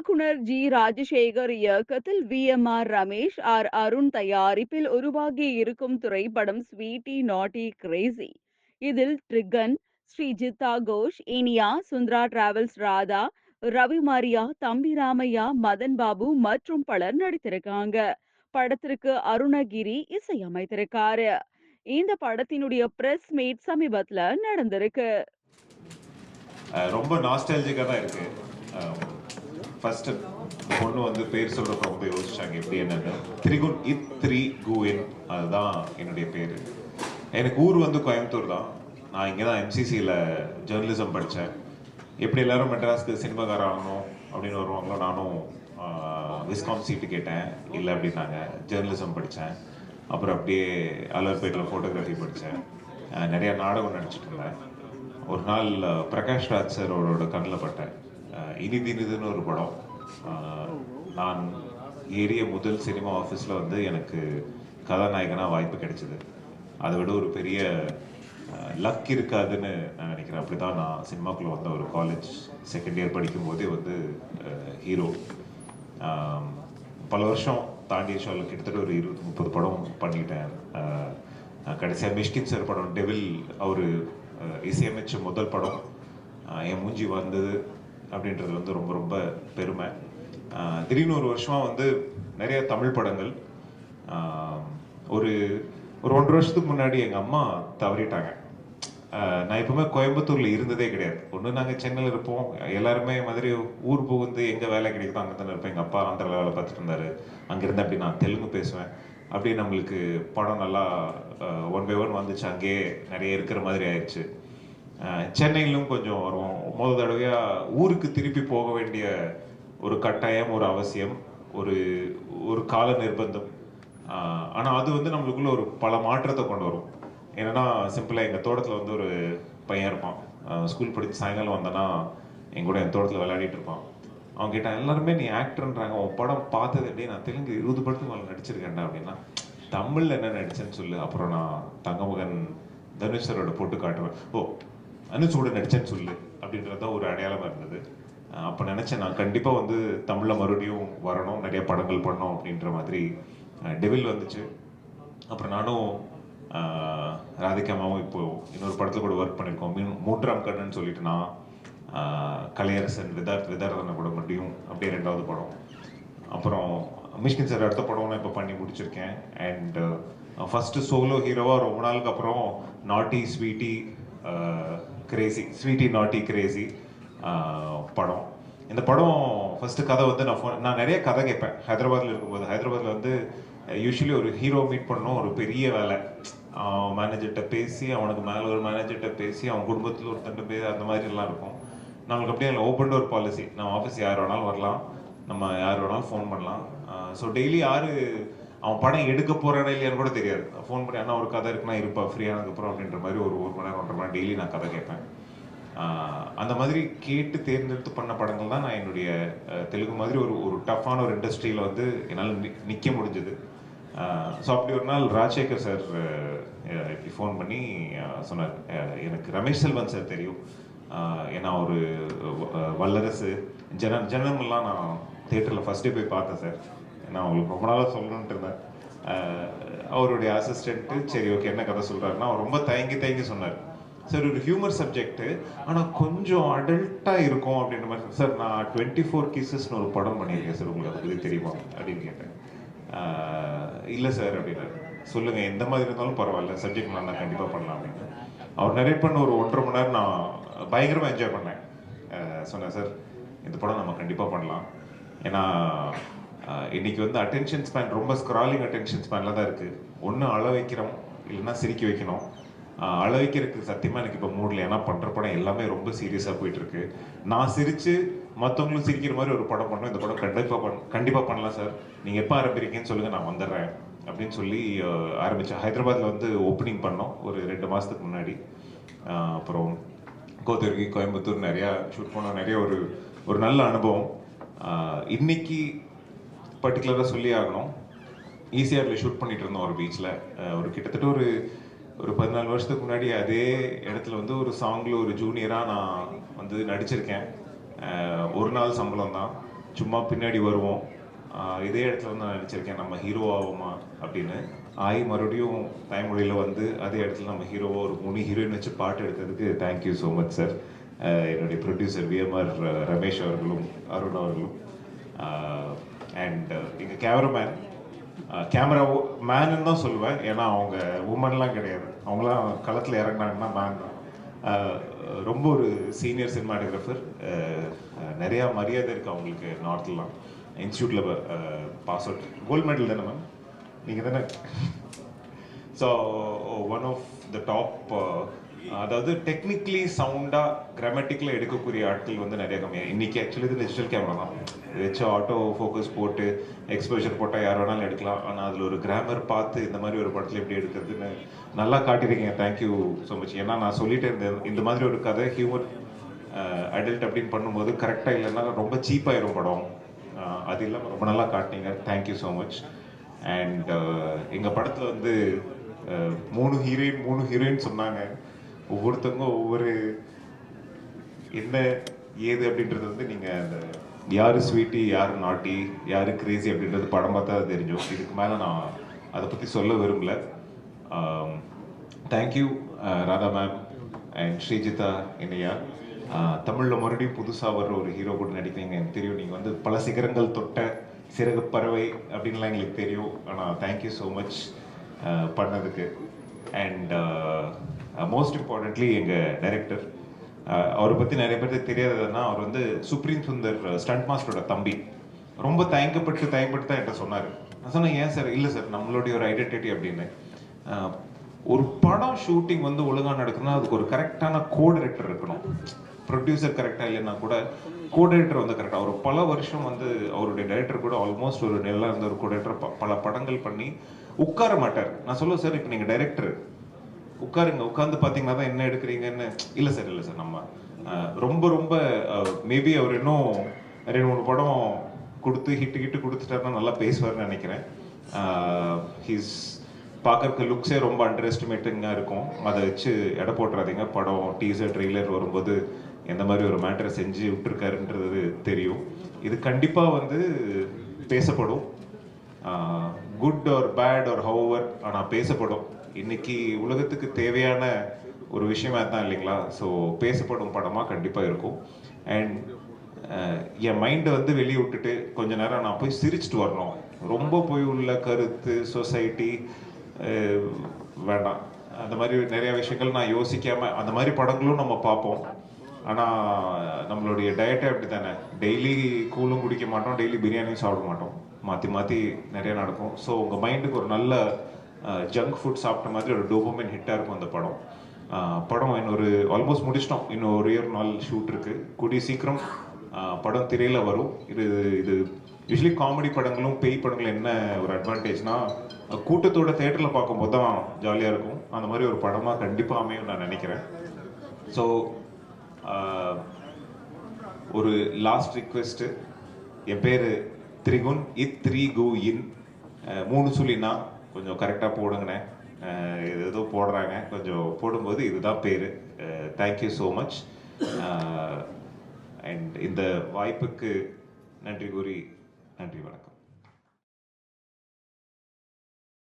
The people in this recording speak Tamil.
இயக்குனர் ஜி ராஜசேகர் இயக்கத்தில் V M R Ramesh R Arun தயாரிப்பில் உருவாகி இருக்கும் திரைப்படம் ஸ்வீட்டி நாட்டி கிரேசி இதில் ட்ரிகன் ஸ்ரீஜித்தா கோஷ் இனியா சுந்தரா டிராவல்ஸ் ராதா ரவி மாரியா தம்பி ராமையா மதன் பாபு மற்றும் பலர் நடித்திருக்காங்க படத்திற்கு அருணகிரி இசையமைத்திருக்காரு இந்த படத்தினுடைய பிரஸ் மீட் சமீபத்துல நடந்திருக்கு ரொம்ப நாஸ்டாலஜிக்கா தான் இருக்கு ஃபர்ஸ்ட் பொண்ணு வந்து பேர் சொல்றப்ப ரொம்ப யோசிச்சாங்க எப்படி என்னன்னு. திரிகுன் இத் த்ரீ குவின் அதுதான் என்னுடைய பேர். எனக்கு ஊர் வந்து கோயம்புத்தூர் தான். நான் இங்கே தான் எம்சிசியில் ஜேர்னலிசம் படித்தேன் எப்படி எல்லாரும் மெட்ராஸ்க்கு சினிமாக்கார ஆகணும் அப்படின்னு வருவாங்களோ நானும் விஸ்காம் சீட்டு கேட்டேன். இல்லை அப்படின்னாங்க. ஜேர்னலிசம் படித்தேன் அப்புறம் அப்படியே அலர்பேட்டில் ஃபோட்டோகிராஃபி படித்தேன் நிறையா நாடகம் நடிச்சிட்டு இருந்தேன். ஒரு நாள் பிரகாஷ் ராஜ் சார் அவரோட கண்ணில் பட்டேன். இனிதினிதுன்னு ஒரு படம். நான் ஏறிய முதல் சினிமா ஆஃபீஸில் வந்து எனக்கு கதாநாயகனாக வாய்ப்பு கிடைச்சிது. அதை விட ஒரு பெரிய லக் இருக்காதுன்னு நான் நினைக்கிறேன். அப்படி தான் நான் சினிமாக்குள்ளே வந்த ஒரு காலேஜ் செகண்ட் இயர் படிக்கும்போதே வந்து ஹீரோ பல வருஷம் தாண்டிய ஷோவில் கிட்டத்தட்ட ஒரு இருபது முப்பது படம் பண்ணிட்டேன். கடைசியாக மிஷ்கின் சார் படம் டெவில் அவர் இசையமைச்ச முதல் படம் என் மூஞ்சி வந்தது. அப்படின்றது வந்து ரொம்ப ரொம்ப பெருமை. திடீர்னு ஒரு வருஷமாக வந்து நிறைய தமிழ் படங்கள் ஒரு ஒரு ஒன்றரை வருஷத்துக்கு முன்னாடி எங்கள் அம்மா தவறிட்டாங்க. நான் எப்பவுமே கோயம்புத்தூரில் இருந்ததே கிடையாது. ஒன்று நாங்கள் சென்னையில் இருப்போம். எல்லாருமே மாதிரி ஊர் புகுந்து எங்கே வேலை கிடைக்குதோ அங்கே தானே இருப்பேன் எங்கள் அப்பா ஆந்திராவில் வேலை பார்த்துட்டு இருந்தாரு. அங்கேருந்து அப்படி நான் தெலுங்கு பேசுவேன்? அப்படியே நம்மளுக்கு படம் நல்லா ஒன் பை ஒன் வந்துச்சு. அங்கேயே நிறைய இருக்கிற மாதிரி ஆயிடுச்சு. சென்னையிலும் கொஞ்சம் வருவோம். முதல் தடவையாக ஊருக்கு திருப்பி போக வேண்டிய ஒரு கட்டாயம் ஒரு அவசியம் ஒரு ஒரு கால நிர்பந்தம். ஆனால் அது வந்து நம்மளுக்குள்ள ஒரு பல மாற்றத்தை கொண்டு வரும். என்னென்னா சிம்பிளாக எங்கள் தோட்டத்தில் வந்து ஒரு பையன் இருப்பான். ஸ்கூல் படித்து சாயங்காலம் வந்தேன்னா என் கூட என் தோட்டத்தில் விளையாடிட்டு இருப்பான். அவங்க கேட்டான் எல்லாருமே நீ ஆக்டர்ன்றாங்க உன் படம் பார்த்தது எப்படி? நான் தெலுங்கு இருபது படத்துக்கு மேலே நடிச்சிருக்கேன்டா. அப்படின்னா தமிழில் என்ன நடிச்சேன்னு சொல்லு. அப்புறம் நான் தங்கமகன் தனுஷ் சரோட போட்டு காட்டுவேன். ஓ அனுச்சோட நடிச்சேன்னு சொல்லு அப்படின்றது தான் ஒரு அடையாளமாக இருந்தது. அப்போ நினச்சேன் நான் கண்டிப்பாக வந்து தமிழில் மறுபடியும் வரணும் நிறைய படங்கள் பண்ணணும் அப்படின்ற மாதிரி டெவில் வந்துச்சு. அப்புறம் நானும் ராதிகாமாவும் இப்போ இன்னொரு படத்தில் கூட ஒர்க் பண்ணியிருக்கோம் மீன் மூன்றாம் கண்ணுன்னு சொல்லிட்டு நான் கலையரசன் விதார்த் விதார்த்தனை கூட மறுபடியும் அப்படியே ரெண்டாவது படம். அப்புறம் மிஷ்கின் சார் அடுத்த படம்லாம் இப்போ பண்ணி முடிச்சிருக்கேன். அண்ட் ஃபஸ்ட்டு சோலோ ஹீரோவாக ரொம்ப நாளுக்கு அப்புறம் naughty sweety crazy sweety naughty crazy படம். இந்த படம் ஃபஸ்ட்டு கதை வந்து நான் ஃபோன் நான் நிறைய கதை கேட்பேன். ஹைதராபாத்தில் இருக்கும்போது ஹைதராபாத்தில் வந்து யூஸ்வலி ஒரு ஹீரோ மீட் பண்ணணும் ஒரு பெரிய வேலை. மேனேஜர்கிட்ட பேசி அவனுக்கு மேலே ஒரு மேனேஜர்கிட்ட பேசி அவன் குடும்பத்தில் ஒருத்தன்ட்டு பேர் அந்த மாதிரிலாம் இருக்கும். நம்மளுக்கு அப்படியே ஓப்பன் டோர் பாலிசி நம்ம ஆஃபீஸ் யார் வேணாலும் வரலாம். நம்ம யார் வேணாலும் ஃபோன் பண்ணலாம். ஸோ டெய்லி யார் அவன் படம் எடுக்க போறானா இல்லையான்னு கூட தெரியாது. ஃபோன் பண்ணி அண்ணா ஒரு கதை இருக்குன்னா இருப்பா ஃப்ரீயானதுக்கப்புறம் அப்படின்ற மாதிரி ஒரு ஒரு மணி நேரம் ஒன்றரை மணி நேரம் டெய்லி நான் கதை கேட்பேன். அந்த மாதிரி கேட்டு தேர்ந்தெடுத்து பண்ண படங்கள் தான் நான் என்னுடைய தெலுங்கு மாதிரி ஒரு ஒரு டஃப்பான ஒரு இண்டஸ்ட்ரியில் வந்து என்னால் நிற்க முடிஞ்சது. ஸோ அப்படி ஒரு நாள் ராஜசேகர் சார் இப்படி ஃபோன் பண்ணி சொன்னார். எனக்கு ரமேஷ் செல்வன் சார் தெரியும். ஏன்னா ஒரு வல்லரசு. ஜன ஜனமெல்லாம் நான் தேட்டரில் ஃபஸ்ட்டே போய் பார்த்தேன் சார் நான் உங்களுக்கு ரொம்ப நாளாக சொல்லணுன்ட்டு இருந்தேன். அவருடைய அசிஸ்டண்ட்டு சரி ஓகே என்ன கதை சொல்கிறாருன்னா அவர் ரொம்ப தயங்கி தயங்கி சொன்னார். சார் ஒரு ஹியூமர் சப்ஜெக்ட்டு ஆனால் கொஞ்சம் அடல்ட்டாக இருக்கும் அப்படின்ற மாதிரி சார் நான் டுவெண்ட்டி ஃபோர் கீசஸ்னு ஒரு படம் பண்ணியிருக்கேன் சார் உங்களுக்கு பற்றி தெரியுமா? அப்படின்னு கேட்டேன். இல்லை சார் அப்படின்னாரு. சொல்லுங்கள் எந்த மாதிரி இருந்தாலும் பரவாயில்ல சப்ஜெக்ட் நான் கண்டிப்பாக பண்ணலாம் அப்படின்னு. அவர் நரேட் பண்ண ஒரு ஒன்றரை மணி நேரம் நான் பயங்கரமாக என்ஜாய் பண்ணேன். சொன்னேன் சார் இந்த படம் நம்ம கண்டிப்பாக பண்ணலாம். ஏன்னா இன்றைக்கி இன்னைக்கு வந்து அட்டென்ஷன் ஸ்பேன் ரொம்ப ஸ்க்ராலிங் அட்டென்ஷன் ஸ்பேனில் தான் இருக்குது ஒன்று அழ வைக்கிறோம் இல்லைன்னா சிரிக்க வைக்கணும். ஆஹ் அழ வைக்கிறதுக்கு சத்தியமாக எனக்கு இப்போ மூடல ஏன்னா பண்ணுற படம் எல்லாமே ரொம்ப சீரியஸாக போயிட்டுருக்கு நான் சிரித்து மற்றவங்களும் சிரிக்கிற மாதிரி ஒரு படம் பண்ணோம் இந்த படம் கண்டிப்பாக பண்ண கண்டிப்பாக பண்ணலாம் சார். நீங்கள் எப்போ ஆரம்பிக்கிறீங்கன்னு சொல்லுங்கள் நான் வந்துடுறேன் அப்படின்னு சொல்லி ஆரம்பித்தேன் ஹைதராபாத்தில் வந்து ஓப்பனிங் பண்ணோம் ஒரு ரெண்டு மாதத்துக்கு முன்னாடி. அப்புறம் கோத்தகிரி கோயம்புத்தூர் நிறையா ஷூட் பண்ணோம். நிறைய ஒரு ஒரு நல்ல அனுபவம். இன்னைக்கு பர்டிகுலராக சொல்லி ஆகணும். ஈசிஆரில் ஷூட் பண்ணிட்டு இருந்தோம் ஒரு பீச்சில் ஒரு கிட்டத்தட்ட ஒரு ஒரு பதினாலு வருஷத்துக்கு முன்னாடி அதே இடத்துல வந்து ஒரு சாங்கில் ஒரு ஜூனியராக நான் வந்து நடிச்சிருக்கேன். ஒரு நாள் சம்பளம் தான். சும்மா பின்னாடி வருவோம். இதே இடத்துல வந்து நான் நடிச்சிருக்கேன். நம்ம ஹீரோ ஆகுமா அப்படின்னு. ஆய் மறுபடியும் தாய்மொழியில் வந்து அதே இடத்துல நம்ம ஹீரோவோ ஒரு மூணு ஹீரோயின் வச்சு பாட்டு எடுத்ததுக்கு thank you so much sir என்னுடைய producer V M R Ramesh அவர்களும் அருண் அவர்களும். அண்ட் எங்கள் கேமராமேன் கேமரா மேனுன்னு தான் சொல்லுவேன். ஏன்னா அவங்க உமன்லாம் கிடையாது. அவங்களாம் களத்தில் இறங்கினாங்கன்னா மேன் தான். Uh, ரொம்ப ஒரு சீனியர் சினிமாட்டோகிராஃபர் uh, uh, நிறையா மரியாதை இருக்குது அவங்களுக்கு நார்த்லாம் இன்ஸ்டியூட்டில் பாஸ் அவுட் கோல்டு மெடல் தானே மேம் நீங்கள் தானே? So one of the top அதாவது டெக்னிக்கலி சவுண்டாக கிராமட்டிக்ல எடுக்கக்கூடிய ஆட்கள் வந்து நிறைய கம்மியாக இன்னைக்கு ஆக்சுவலி இது டிஜிட்டல் கேமரா தான். வச்சு ஆட்டோ ஃபோக்கஸ் போட்டு எக்ஸ்போஷர் போட்டால் யார் வேணாலும் எடுக்கலாம். ஆனால் அதில் ஒரு கிராமர் பார்த்து இந்த மாதிரி ஒரு படத்தில் எப்படி எடுக்கிறதுன்னு நல்லா காட்டியிருக்கீங்க. தேங்க்யூ ஸோ மச் ஏன்னா நான் சொல்லிட்டேன் இருந்தேன் இந்த மாதிரி ஒரு கதை ஹியூமர் அடல்ட் அப்படின்னு பண்ணும்போது கரெக்டாக இல்லைன்னா ரொம்ப சீப்பாயிரும் படம். அது இல்லாமல் ரொம்ப நல்லா காட்டினீங்க. Thank you so much and எங்கள் படத்தில் வந்து மூணு ஹீரோயின் மூணு ஹீரோயின் சொன்னாங்க. ஒவ்வொருத்தவங்க ஒவ்வொரு என்ன ஏது அப்படின்றது வந்து நீங்கள் அந்த யார் ஸ்வீட்டி யார் நாட்டி யார் கிரேசி அப்படின்றது படம் பார்த்தா தான் தெரிஞ்சோம் இதுக்கு மேலே நான் அதை பற்றி சொல்ல விரும்பல. Thank you Radha ma'am and Sreejitha என்னையா. தமிழில் மறுபடியும் புதுசாக வர்ற ஒரு ஹீரோ கூட நடிக்கிறீங்க. எனக்கு தெரியும். நீங்கள் வந்து பல சிகரங்கள் தொட்ட சிறகு பறவை அப்படின்லாம் எங்களுக்கு தெரியும். ஆனால் தேங்க்யூ ஸோ மச் பண்ணதுக்கு. அண்ட் மோஸ்ட் இம்பார்ட்டன்ட்லி எங்கள் டைரக்டர் அவரை பற்றி நிறைய பேருக்கு தெரியாததுன்னா அவர் வந்து சுப்ரீம் சுந்தர் ஸ்டண்ட் மாஸ்டரோட தம்பி. ரொம்ப தயங்கப்பட்டு தயங்கப்பட்டு தான் என்கிட்ட சொன்னார். நான் சொன்னேன் ஏன் சார்? இல்லை சார் நம்மளுடைய ஒரு ஐடென்டிட்டி அப்படின்னு. Uh, ஒரு படம் ஷூட்டிங் வந்து ஒழுங்காக நடக்குதுன்னா அதுக்கு ஒரு கரெக்டான கோ டைரக்டர் இருக்கணும். ப்ரொடியூசர் கரெக்டாக இல்லைன்னா கூட கோ டைரக்டர் வந்து கரெக்டாக ஒரு பல வருஷம் வந்து அவருடைய டைரக்டர் கூட ஆல்மோஸ்ட் ஒரு நல்லா இருந்த ஒரு கோ டைரக்டர் பல படங்கள் பண்ணி உட்கார மாட்டார். நான் சொல்லுவேன் சார் இப்போ நீங்கள் டைரக்டர் உட்காருங்க உட்காந்து பார்த்தீங்கன்னா தான் என்ன எடுக்கிறீங்கன்னு. இல்லை சார் இல்லை சார் நம்ம ரொம்ப ரொம்ப மேபி அவர் இன்னும் ரெண்டு மூணு படம் கொடுத்து ஹிட்டு ஹிட்டு கொடுத்துட்டாருன்னா நல்லா பேசுவார்னு நினைக்கிறேன். ஹீஸ் பார்க்கறதுக்கு லுக்ஸே ரொம்ப அண்டர் எஸ்டிமேட்டிங்காக இருக்கும். அதை வச்சு எடை போட்டுறாதீங்க. படம் டீசர் ட்ரெய்லர் வரும்போது எந்த மாதிரி ஒரு மேட்டரை செஞ்சு விட்டுருக்காருன்றது தெரியும். இது கண்டிப்பாக வந்து பேசப்படும். குட் ஆர் பேட் ஆர் ஹவர் ஆனால் பேசப்படும். இன்னைக்கு உலகத்துக்கு தேவையான ஒரு விஷயமா தான் இல்லைங்களா? ஸோ பேசப்படும் படமாக கண்டிப்பாக இருக்கும். அண்ட் என் மைண்டை வந்து வெளியே விட்டுட்டு கொஞ்ச நேரம் நான் போய் சிரிச்சிட்டு வரணும். ரொம்ப போய் உள்ள கருத்து சொசைட்டி வேண்டாம். அந்த மாதிரி நிறைய விஷயங்கள் நான் யோசிக்காம அந்த மாதிரி படங்களும் நம்ம பார்ப்போம். ஆனால் நம்மளுடைய டயட்டே அப்படி தானே டெய்லி கூலும் குடிக்க மாட்டோம் டெய்லி பிரியாணியும் சாப்பிட மாட்டோம். மாற்றி மாற்றி நிறைய நடக்கும். ஸோ உங்கள் மைண்டுக்கு ஒரு நல்ல ஜங்க் ஃபுட் சாப்பிட்ட மாதிரி ஒரு டோபோமின் ஹிட்டாக இருக்கும் அந்த படம். படம் படம் இன்னொரு ஆல்மோஸ்ட் முடிச்சிட்டோம். இன்னும் ஒரு இயர் நாள் ஷூட் இருக்கு. கூடிய சீக்கிரம் படம் திரையில் வரும். இது இது யூஸ்வலி காமெடி படங்களும் பேய் படங்களும் என்ன ஒரு அட்வான்டேஜ்னா கூட்டத்தோட தேட்டரில் பார்க்கும்போது தான் ஜாலியாக இருக்கும். அந்த மாதிரி ஒரு படமாக கண்டிப்பாக அமையும் நான் நினைக்கிறேன். ஸோ ஒரு லாஸ்ட் ரிக்வெஸ்ட்டு என் பேர் திரிகுன். இத் த்ரீ கு இன் மூணு சொல்லினா கொஞ்சம் கரெக்டாக போடுங்கண்ணே. இது ஏதோ போடுறாங்க. கொஞ்சம் போடும்போது இதுதான் பேர். தேங்க்யூ ஸோ மச் அண்ட் இந்த வாய்ப்புக்கு நன்றி கூறி நன்றி வணக்கம்.